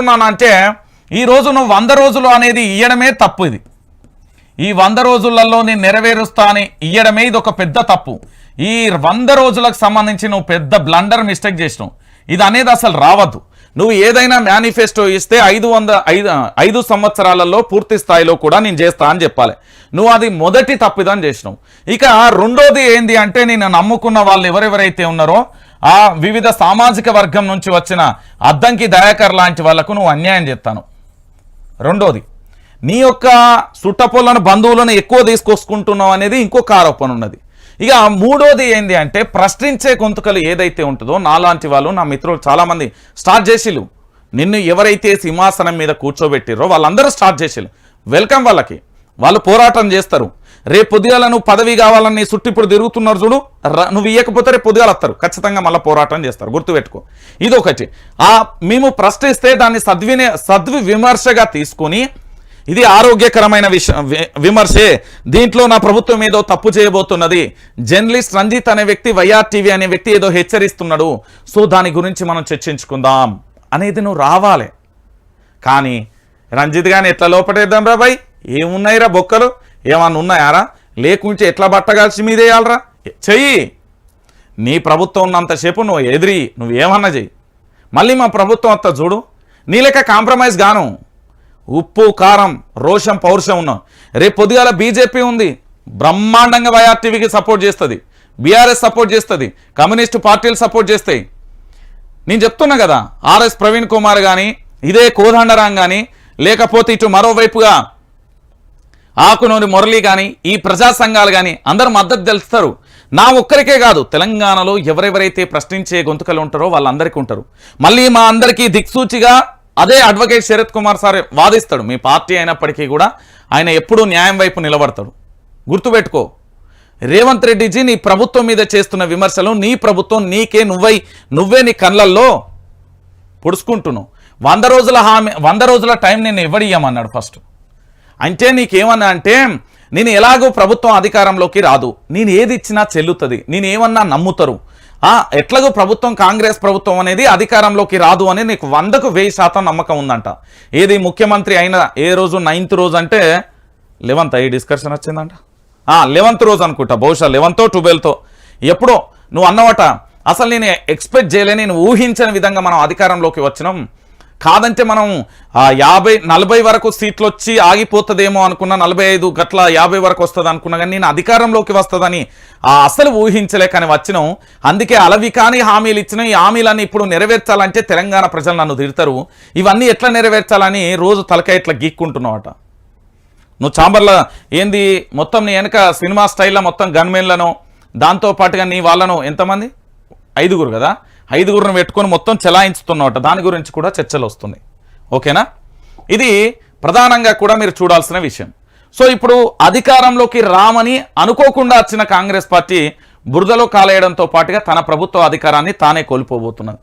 అంటున్నానంటే ఈ రోజు నువ్వు వంద రోజులు అనేది ఇయ్యడమే తప్పు ఇది. ఈ వంద రోజులలో నేను నెరవేరుస్తా అని ఇయ్యడమే ఇది ఒక పెద్ద తప్పు. ఈ వంద రోజులకు సంబంధించి నువ్వు పెద్ద బ్లండర్ మిస్టేక్ చేసినావు. ఇది అనేది అసలు రావద్దు. నువ్వు ఏదైనా మేనిఫెస్టో ఇస్తే ఐదు వంద ఐదు ఐదు సంవత్సరాలలో పూర్తి స్థాయిలో కూడా నేను చేస్తా అని చెప్పాలి. నువ్వు అది మొదటి తప్పిదని చేసినావు. ఇక రెండోది ఏంది అంటే నేను నమ్ముకున్న వాళ్ళు ఎవరెవరైతే ఉన్నారో ఆ వివిధ సామాజిక వర్గం నుంచి వచ్చిన అద్దంకి దయాకర్ లాంటి వాళ్ళకు నువ్వు అన్యాయం చేస్తాను. రెండోది నీ యొక్క సుట్టపొలను బంధువులను ఎక్కువ తీసుకొసుకుంటున్నావు అనేది ఇంకొక ఆరోపణ ఉన్నది. ఇక మూడోది ఏంది అంటే ప్రశ్నించే గొంతుకలు ఏదైతే ఉంటుందో నాలాంటి వాళ్ళు నా మిత్రులు చాలామంది స్టార్ట్ చేసిలు నిన్ను ఎవరైతే సింహాసనం మీద కూర్చోబెట్టిరో వాళ్ళందరూ స్టార్ట్ చేసిలు వెల్కమ్ వాళ్ళకి. వాళ్ళు పోరాటం చేస్తారు. రేపు పొద్దుగాల నువ్వు పదవి కావాలని నీ చుట్టూ ఇప్పుడు తిరుగుతున్నారు చూడు. నువ్వు ఇవ్వకపోతే రేపు పొద్దుగాల వస్తారు. ఖచ్చితంగా మళ్ళీ పోరాటం చేస్తారు. గుర్తుపెట్టుకో. ఇదొకటి. ఆ మేము ప్రశ్నిస్తే దాన్ని సద్విని సద్వి విమర్శగా తీసుకొని ఇది ఆరోగ్యకరమైన విష వి- విమర్శే. దీంట్లో నా ప్రభుత్వం ఏదో తప్పు చేయబోతున్నది. జర్నలిస్ట్ రంజిత్ అనే వ్యక్తి వైఆర్ టీవీ అనే వ్యక్తి ఏదో హెచ్చరిస్తున్నాడు. సో దాని గురించి మనం చర్చించుకుందాం. అనేది నువ్వు రావాలి. కానీ రంజిత్ గాని ఎట్లా లోపటేద్దాం రాబాయ్ ఏమున్నాయిరా బొక్కలు? ఏమన్నా ఉన్నాయారా? లేకుంటే ఎట్లా బట్టగాల్సి మీదేయాలరా చెయ్యి. నీ ప్రభుత్వం ఉన్నంతసేపు నువ్వు ఎదిరి నువ్వు ఏమన్నా చెయ్యి. మళ్ళీ మా ప్రభుత్వం అంతా చూడు. నీ లెక్క కాంప్రమైజ్ గాను. ఉప్పు కారం రోషం పౌరుషం ఉన్నాం. రేపు పొద్దుగాల బీజేపీ ఉంది. బ్రహ్మాండంగా వైఆర్టీవీకి సపోర్ట్ చేస్తుంది. బీఆర్ఎస్ సపోర్ట్ చేస్తుంది. కమ్యూనిస్టు పార్టీలు సపోర్ట్ చేస్తాయి. నేను చెప్తున్నా కదా ఆర్ఎస్ ప్రవీణ్ కుమార్ కానీ ఇదే కోదండరాం కానీ లేకపోతే ఇటు మరోవైపుగా ఆకునూరి మురళి కానీ ఈ ప్రజా సంఘాలు కానీ అందరూ మద్దతు తెలుస్తారు. నా ఒక్కరికే కాదు తెలంగాణలో ఎవరెవరైతే ప్రశ్నించే గొంతుకలు ఉంటారో వాళ్ళందరికీ ఉంటారు. మళ్ళీ మా అందరికీ దిక్సూచిగా అదే అడ్వకేట్ శరత్ కుమార్ సార్ వాదిస్తాడు. మీ పార్టీ అయినప్పటికీ కూడా ఆయన ఎప్పుడూ న్యాయం వైపు నిలబడతాడు. గుర్తుపెట్టుకో రేవంత్ రెడ్డిజీ నీ ప్రభుత్వం మీద చేస్తున్న విమర్శలు నీ ప్రభుత్వం నీకే నువ్వై నువ్వే నీ కళ్ళల్లో పొడుచుకుంటున్నావు. వంద రోజుల హామీ వంద రోజుల టైం నేను ఇవ్వడియమన్నాడు ఫస్ట్. అంటే నీకేమన్నా అంటే నేను ఎలాగో ప్రభుత్వం అధికారంలోకి రాదు. నేను ఏది ఇచ్చినా చెల్లుతుంది. నేను ఏమన్నా నమ్ముతారు. ఎట్లాగో ప్రభుత్వం కాంగ్రెస్ ప్రభుత్వం అనేది అధికారంలోకి రాదు అని నీకు వందకు వెయ్యి శాతం నమ్మకం ఉందంట. ఏది ముఖ్యమంత్రి అయిన ఏ రోజు నైన్త్ రోజు అంటే లెవెంత్ ఈ డిస్కషన్ వచ్చిందంట. లెవెన్త్ రోజు అనుకుంటా. బహుశా లెవెన్తో ట్వెల్వ్తో. ఎప్పుడో నువ్వు అన్నవట అసలు నేను ఎక్స్పెక్ట్ చేయలే నేను ఊహించని విధంగా మనం అధికారంలోకి వచ్చినాం. కాదంటే మనం యాభై నలభై వరకు సీట్లు వచ్చి ఆగిపోతుందేమో అనుకున్నా నలభై ఐదు గట్ల యాభై వరకు వస్తుంది అనుకున్నా కానీ నేను అధికారంలోకి వస్తుందని అసలు అసలు ఊహించలేకని వచ్చినాం. అందుకే అలవి కానీ హామీలు ఇచ్చిన ఈ హామీలన్నీ ఇప్పుడు నెరవేర్చాలంటే తెలంగాణ ప్రజలు నన్ను తిడతారు. ఇవన్నీ ఎట్లా నెరవేర్చాలని రోజు తలకాయ ఇట్లా గీక్కుంటున్నావట. నువ్వు చాంబర్ల ఏంది మొత్తం నీ వెనక సినిమా స్టైల్లో మొత్తం గన్మెన్లను దాంతో పాటుగా నీ వాళ్ళను ఎంతమంది? ఐదుగురు కదా? ఐదుగురిని పెట్టుకొని మొత్తం చెలాయించుతున్నమాట. దాని గురించి కూడా చర్చలు వస్తున్నాయి. ఓకేనా? ఇది ప్రధానంగా కూడా మీరు చూడాల్సిన విషయం. సో ఇప్పుడు అధికారంలోకి రామని అనుకోకుండా వచ్చిన కాంగ్రెస్ పార్టీ బురదలో కాలేయడంతో పాటుగా తన ప్రభుత్వ అధికారాన్ని తానే కోల్పోబోతున్నది.